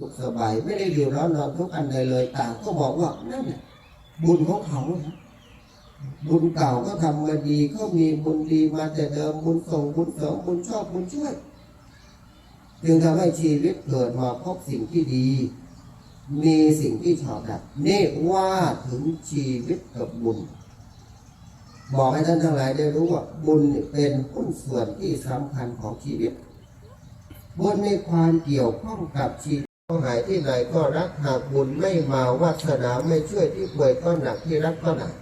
สุขสบายไม่ได้อยู่ร้อนนอนทุกข์อันใดเลยต่างก็บอกว่านั่นบุญของเขาบุญเก่าก็ทำมาดีเขามีบุญดีมาแต่เดิมบุญส่งบุญเสริมบุญชอบบุญช่วยจึงทำให้ชีวิตเกิดมาพบสิ่งที่ดี มีสิ่งที่ชอบดับนี่ว่าถึงชีวิตกับบุญ บอกให้ท่านทั้งหลายได้รู้ว่าบุญเป็นหุ้นส่วนที่สำคัญของชีวิตบุญมีความเกี่ยวข้องกับชีวิต หายที่ไหนก็รักหากบุญไม่มาวาสนาไม่ช่วยที่ป่วยก็หนักที่รักก็หนัก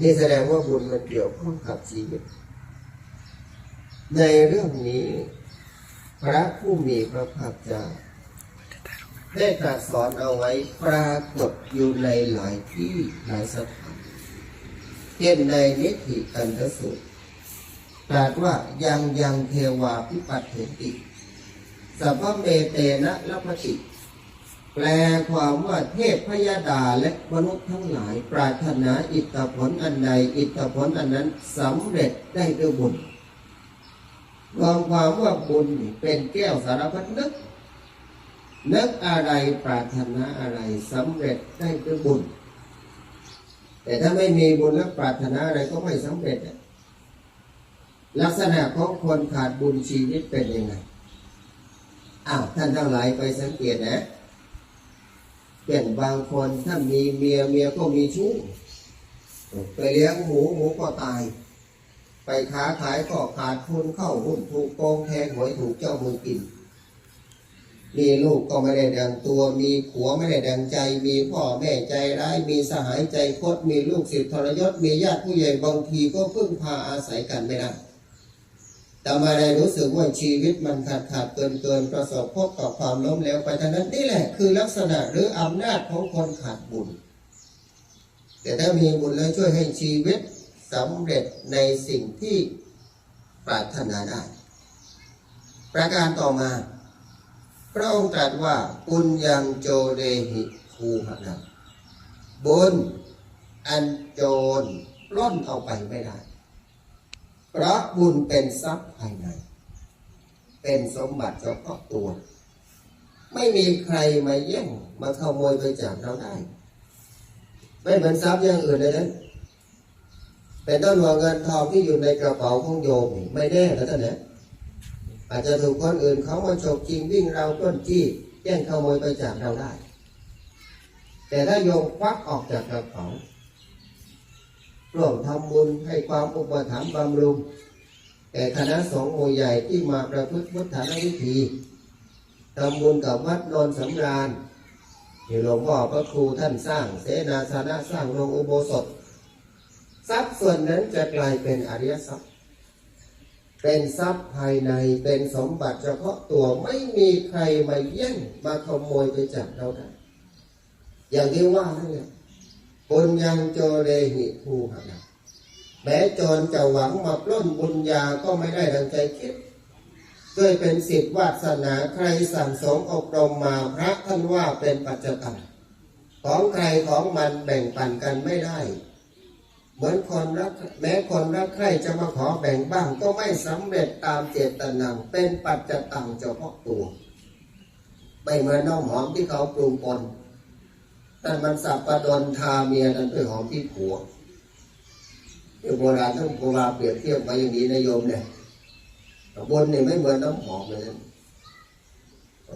นี่แสดงว่าบุญมันเกี่ยวข้องกับชีวิต ในเรื่องนี้ พระผู้มีพระภาคเจ้าได้ตรัสสอนเอาไว้ปรากฏอยู่ในหลายที่หลายสถานเช่นในนิธิกันทสูตรตรัสว่ายังยังเทวาพิปัตเถติ สัพพเมเตนะลัพติแปลความว่าเทพพยดาและมนุษย์ทั้งหลาย ปรารถนาอิทธผลอันใด อิทธผลอันนั้นสำเร็จได้ด้วยบุญรวมความว่าบุญเป็นแก้วสารพัดนึก นึกอะไรปรารถนาอะไรสำเร็จได้ด้วยบุญ แต่ถ้าไม่มีบุญและปรารถนาอะไรก็ไม่สำเร็จ ลักษณะของคนขาดบุญชีวิตเป็นยังไง อ้าวท่านทั้งหลายไปสังเกตนะเช่นบางคนถ้ามีเมียเมียก็มีชู้ไปเลี้ยงหมูหมูก็ตาย ไปค้าขายก็ขาดทุนเข้าหุ้นถูกโกงแทงหวยถูกเจ้ามือกิน มีลูกก็ไม่ได้ดังตัว มีผัวไม่ได้ดังใจ มีพ่อแม่ใจร้าย มีสหายใจคดมีลูกศิษย์ทรยศมีญาติผู้ใหญ่บางทีก็พึ่งพาอาศัยกันไม่ได้ แต่มาได้รู้สึกว่าชีวิตมันขาดขาดเกินเกินประสบพบกับความล้มเหลวไปทั้งนั้นนี่แหละคือลักษณะหรืออำนาจของคนขาดบุญ แต่ถ้ามีบุญแล้วช่วยให้ชีวิตสำเร็จในสิ่งที่ปรารถนาได้ ประการต่อมาพระองค์ตรัสว่าปุญญังโจเดหิภูหะนังบุญอันโจรล้นเอาไปไม่ได้ เพราะบุญเป็นทรัพย์ภายใน เป็นสมบัติเฉพาะตัว ไม่มีใครมาแย่งมาขโมยไปจากเราได้ ไม่เหมือนทรัพย์อย่างอื่นเลยนะเป็นต้นว่าเงินทองที่อยู่ในกระเป๋าของโยมนี่ไม่แน่นะท่านนะอาจจะถูกคนอื่นเขามาฉกจริงวิ่งเราต้นจี้แย่งขโมยไปจากเราได้ แต่ถ้าโยมควักออกจากกระเป๋า ร่วมทำบุญให้ความอุปถัมภ์บำรุงแต่คณะสงฆ์หมู่ใหญ่ที่มาประพฤติพุทธาวิธีทำบุญกับวัดนนสำราญที่หลวงพ่อพระครูท่านสร้างเสนาสนะสร้างโรงอุโบสถ ทรัพย์ส่วนนั้นจะกลายเป็นอริยทรัพย์ เป็นทรัพย์ภายในเป็นสมบัติเฉพาะตัวไม่มีใครมาแย่งมาขโมยไปจากเราได้อย่างที่ว่านั่นแหละ ปุญญังโจเรหิภูหะนแม้โจรจะหวังมาปล้นบุญญาก็ไม่ได้ดังใจคิดด้วยเป็นสิทธิวาสนาใครสั่งสมอบรมมาพระท่านว่าเป็นปัจจตังของใครของมันแบ่งปันกันไม่ได้ เหมือนคนรักแม้คนรักใครจะมาขอแบ่งบ้างก็ไม่สำเร็จตามเจตนาเป็นปัจจตังเฉพาะตัวไม่เหมือนน้องหอมที่เขาปรุงปน แต่มันสับประดนทาเมียนั้นด้วยหอมที่ผัวเดี๋ยวโบราณท่านโบราณเปรียบเทียบไปอย่างนี้นะโยมเนี่ยบนนี่ยไม่เหมือนน้ำหอมเลยนะ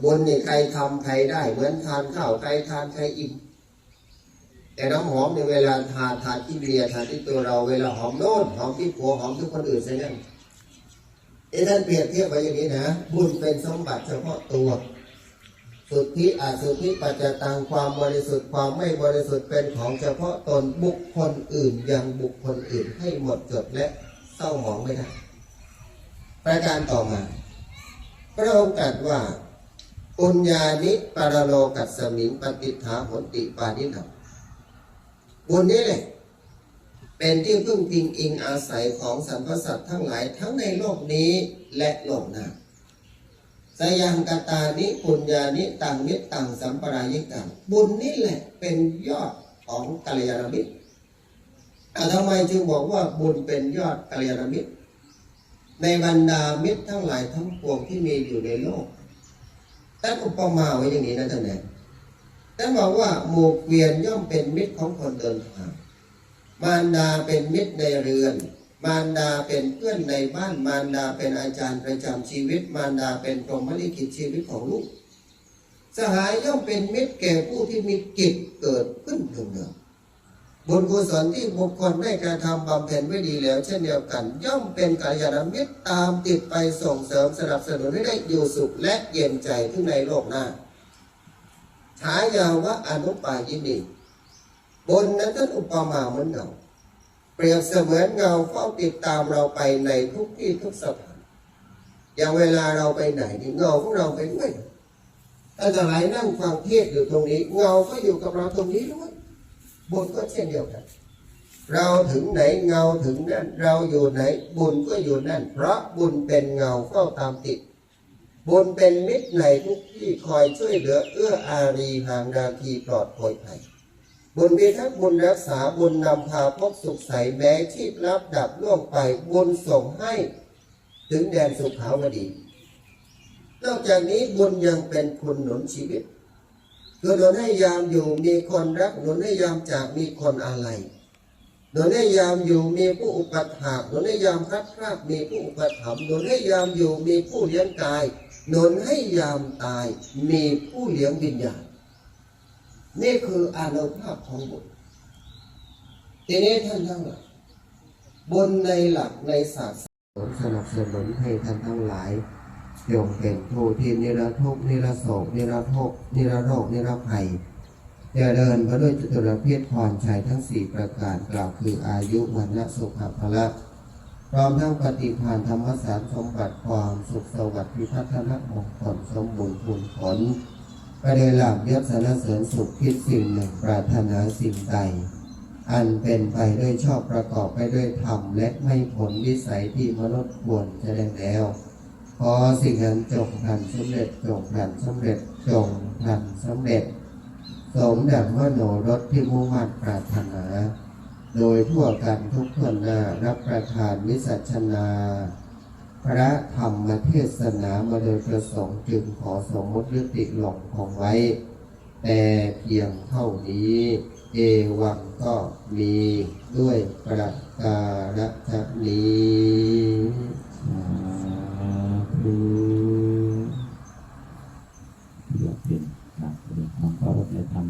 บนนี่ยใครทำใครได้ เหมือนทานข้าวใครทานใครอิ่มแต่น้ำหอมในยเวลาทานทานที่เบียร์ทานที่ตัวเราเวลาหอมโน่นหอมที่ผัวหอมที่คนอื่นใช่ไหมเอ้ท่านเปรียบเทียบไปอย่างนี้นะบุญเป็นสมบัติเฉพาะตัว สุทธิอาสุทธิปัจจตังความบริสุทธิ์ความไม่บริสุทธิ์เป็นของเฉพาะตนบุคคลอื่นยังบุคคลอื่นให้หมดจดและเศร้าหมองไม่ได้ประการต่อมา พระองค์ตรัสว่าปุญญานิปารโลกัสมิงปฏิฐาหนติปานิหนบุญนี้แหละเป็นที่พึ่งพิงอิงอาศัยของสรรพสัตว์ทั้งหลายทั้งในโลกนี้และโลกหน้า สยังกตานิปุญญานิตังนิตังสัมปรายิกังบุญนี่แหละเป็นยอดของกัลยาณมิตรอ่ทำไมจึงบอกว่าบุญเป็นยอดกัลยาณมิตร ในบรรดามิตรทั้งหลายทั้งปวงที่มีอยู่ในโลกท่านอุปมาไว้อย่างนี้นะท่านแน่ท่านบอกว่าหมู่เกวียนย่อมเป็นมิตรของคนเดินทางมารดาเป็นมิตรในเรือน มารดาเป็นเพื่อนในบ้าน มารดาเป็นอาจารย์ประจำชีวิต มารดาเป็นพรหมลิขิตชีวิตของลูก สหายย่อมเป็นมิตรแก่ผู้ที่มีกิจเกิดขึ้นเนืองบุญกุศลที่บุคคลได้การทำบำเพ็ญไว้ดีแล้ว เช่นเดียวกัน ย่อมเป็นกัลยาณมิตรตามติดไปส่งเสริมสนับสนุนให้ได้อยู่สุขและเย็นใจขึ้นในโลกหน้าฉายาว่าอนุปายินีบนนั้นท่านอุปมาเหมือนเงา เปรียบเสมือนเงาเฝ้าติดตามเราไปในทุกที่ทุกสถานอย่างเวลาเราไปไหนนี่เงาของเราไปด้วยถ้าจะไหลนั่งฟังเทศอยู่ตรงนี้ เงาก็อยู่กับเราตรงนี้ด้วยบุญก็เช่นเดียวกัน เราถึงไหนเงาถึงนั่นเราอยู่ไหน บุญก็อยู่นั่น เพราะบุญเป็นเงาเฝ้าตามติด บุญเป็นมิตรในทุกที่คอยช่วยเหลือเอื้ออารีห่างนาทีปลอดปรยภัย บุญพิทักษ์บุญรักษาบุญนำพาพบสุขใสแม้ชีพรับดับล่วงไปบุญส่งให้ถึงแดนสุขาวดี นอกจากนี้บุญยังเป็นคุณหนุนชีวิตคือหนุนให้ยามอยู่มีคนรักหนุนให้ยามจากมีคนอะไรหนุนให้ยามอยู่มีผู้อุปถัมภ์หนุนให้ยามพลัดพรากมีผู้อุปถัมภ์หนุนให้ยามอยู่มีผู้เลี้ยงกายหนุนให้ยามตายมีผู้เลี้ยงวิญญาณ นี่คืออานุภาพของบุญทีนี้ท่านทั้งหลายบุญในหลักในศาสนาสนับสนุนให้ท่านทั้งหลายยงเป็นผู้ที่นิรทุกนิรโศกนิรทุกนิรโรคนิรภัยจะเดินมาด้วยจตุรเพศพรชัยทั้งสี่ประการกล่าวคืออายุวันละสุขภละพร้อมทั้งปฏิภาณธรรมสารสมบัติความสุขสวัสดิ์พิพัฒนมงคลสมบูรณ์ผลผล ไปโดยหลับยศสรรเสริญสุขคิดสิ่งหนึ่งปรารถนาสิ่งใด อันเป็นไปด้วยชอบประกอบไปด้วยธรรมและไม่ผลวิสัยที่มนุษย์ควรจะได้แล้วขอสิ่งนั้นจงพลันสำเร็จจงพลันสำเร็จจงพลันสำเร็จ สมดังว่าโนรสที่มุ่งมั่นปรารถนา โดยทั่วกันทุกคนหน้ารับประทานวิสัชนา พระธรรมเทศนามาโดยประสงค์จึงขอสมมติยุติลงคงไว้ แต่เพียงเท่านี้ เอวังก็มีด้วยประการฉนี้อืมเพื่อเป็นการแสดงความเคารพในธรรม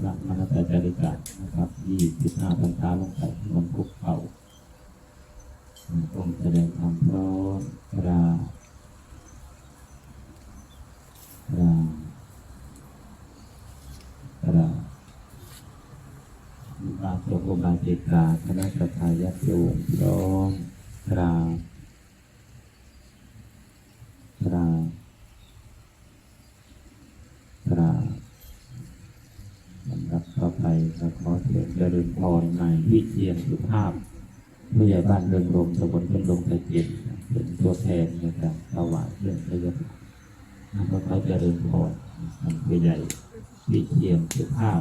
หลักมนัสจาริกานะครับยี่สิบห้าพรรษาลงไปบนภูเขา องค์แสดงธรรมพร้อมกราบกราบกราบมีบาสกบาสิกาคณะสัตยาติโยมพร้อมกราบกราบกราบสำหรับต่อไปก็ขอเชิญเจริญพรในวิเชียนสุภาพ ผู้ใหญ่บ้านเรืองลมตำบลเป็นลมตะเกียบเป็นตัวแทนในการถวายเรื่องพระยศแล้วก็ขอเจริญพรท่านผู้ใหญ่วิเทียมสุภาพ